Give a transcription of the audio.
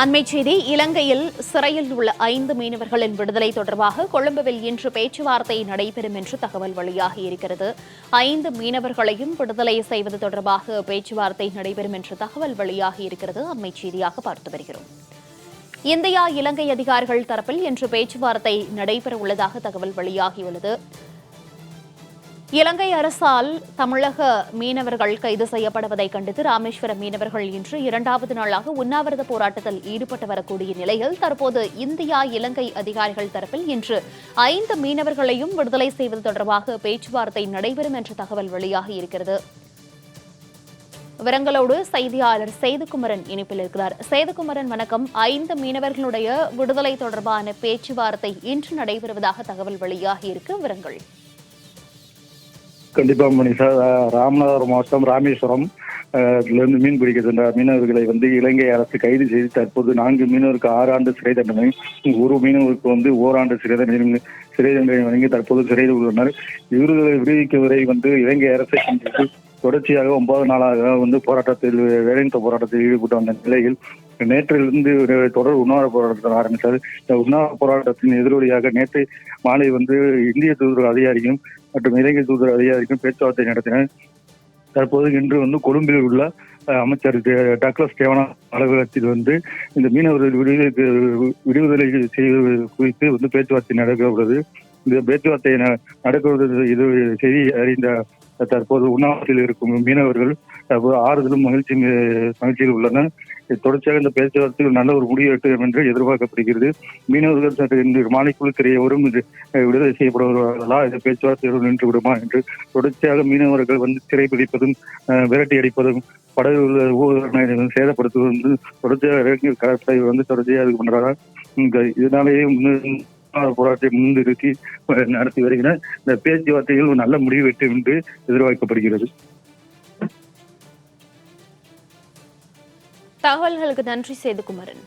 அண்மை செய்தி இலங்கையில் சிறையில் உள்ள ஐந்து மீனவர்களின் விடுதலை தொடர்பாக கொழும்புவில் இன்று பேச்சுவார்த்தை நடைபெறும் என்று தகவல் வெளியாகி இருக்கிறது. ஐந்து மீனவர்களையும் விடுதலை செய்வது தொடர்பாக பேச்சுவார்த்தை நடைபெறும் என்று தகவல் வெளியாகி இருக்கிறது. அண்மை செய்தியாக பார்த்து வருகிறோம். இந்தியா இலங்கை அதிகாரிகள் தரப்பில் இன்று பேச்சுவார்த்தை நடைபெற உள்ளதாக தகவல் வெளியாகியுள்ளது. இலங்கை அரசால் தமிழக மீனவர்கள் கைது செய்யப்படுவதை கண்டித்து ராமேஸ்வர மீனவர்கள் இன்று இரண்டாவது நாளாக உண்ணாவிரத போராட்டத்தில் ஈடுபட்டு வரக்கூடிய நிலையில் தற்போது இந்தியா இலங்கை அதிகாரிகள் தரப்பில் இன்று ஐந்து மீனவர்களையும் விடுதலை செய்வது தொடர்பாக பேச்சுவார்த்தை நடைபெறும் என்ற தகவல் வெளியாகி இருக்கிறது. விவரங்களோடு செய்தியாளர் சேதுகுமரன் இணைப்பில் இருக்கிறார். சேதுகுமரன் வணக்கம். ஐந்து மீனவர்களுடைய விடுதலை தொடர்பான பேச்சுவார்த்தை இன்று நடைபெறுவதாக தகவல் வெளியாகி இருக்கு. விவரங்கள். கண்டிப்பா மணி சார். ராமநாதபுரம் மாவட்டம் ராமேஸ்வரம். இருந்து மீன் பிடிக்க சென்ற மீனவர்களை வந்து இலங்கை அரசு கைது செய்து தற்போது நான்கு மீனவருக்கு ஆறு ஆண்டு சிறை தண்டனை ஒரு மீனவருக்கு வந்து ஓராண்டு சிறை தண்டனை சிறை தண்டனை வழங்கி தற்போது சிறையில் உள்ளனர் இவர்களை விடுவிக்கும் வரை வந்து இலங்கை அரசை கண்டித்து தொடர்ச்சியாக ஒன்பது நாளாக வந்து போராட்டத்தில் வேலைநிறுத்த போராட்டத்தில் ஈடுபட்டு வந்த நிலையில் நேற்றிலிருந்து தொடர் உண்ணாவிர போராட்டத்தில் ஆரம்பித்தார். இந்த உண்ணாவிர போராட்டத்தின் எதிரொலியாக நேற்று மாலை வந்து இந்திய தூதர் அதிகாரியும் மற்றும் இலங்கை தூதர் அதிகாரிக்கும் பேச்சுவார்த்தை நடத்தினர். தற்போது இன்று வந்து கொழும்பில் உள்ள அமைச்சர் டக்ளஸ் தேவனா அலுவலகத்தில் வந்து இந்த மீனவர்கள் விடுதலைக்கு விடுதலை செய்வது குறித்து வந்து பேச்சுவார்த்தை நடக்க உள்ளது. இந்த பேச்சுவார்த்தை ந- நடக்கிறது இது செய்தி அறிந்த தற்போது உண்ணாவிரத்தில் இருக்கும் மீனவர்கள் தற்போது ஆறுதலும் மகிழ்ச்சி மகிழ்ச்சியில் உள்ளனர். தொடர்ச்சியாக இந்த பேச்சுவார்த்தையில் நல்ல ஒரு முடிவு எட்டும் என்று எதிர்பார்க்கப்படுகிறது. மீனவர்கள் இன்று மாலைக்குள் தெரியவரும் விடுதலை செய்யப்படுவார்களா இந்த பேச்சுவார்த்தைகள் நின்று விடுமா என்று தொடர்ச்சியாக மீனவர்கள் வந்து திரைப்பிடிப்பதும் விரட்டி அடிப்பதும் படகு சேதப்படுத்துவது வந்து சேதப்படுத்துவதும் தொடர்ச்சியாக இளைஞர் கடற்படை வந்து தொடர்ச்சியாக இது பண்றாங்க இந்த இதனாலேயே போராட்டத்தை முன்னிறுத்தி நடத்தி வருகிறார் இந்த பேச்சுவார்த்தைகள் ஒரு நல்ல முடிவு எட்டும் என்று எதிர்பார்க்கப்படுகிறது. தகவல்களுக்கு நன்றி சேதுகுமரன்.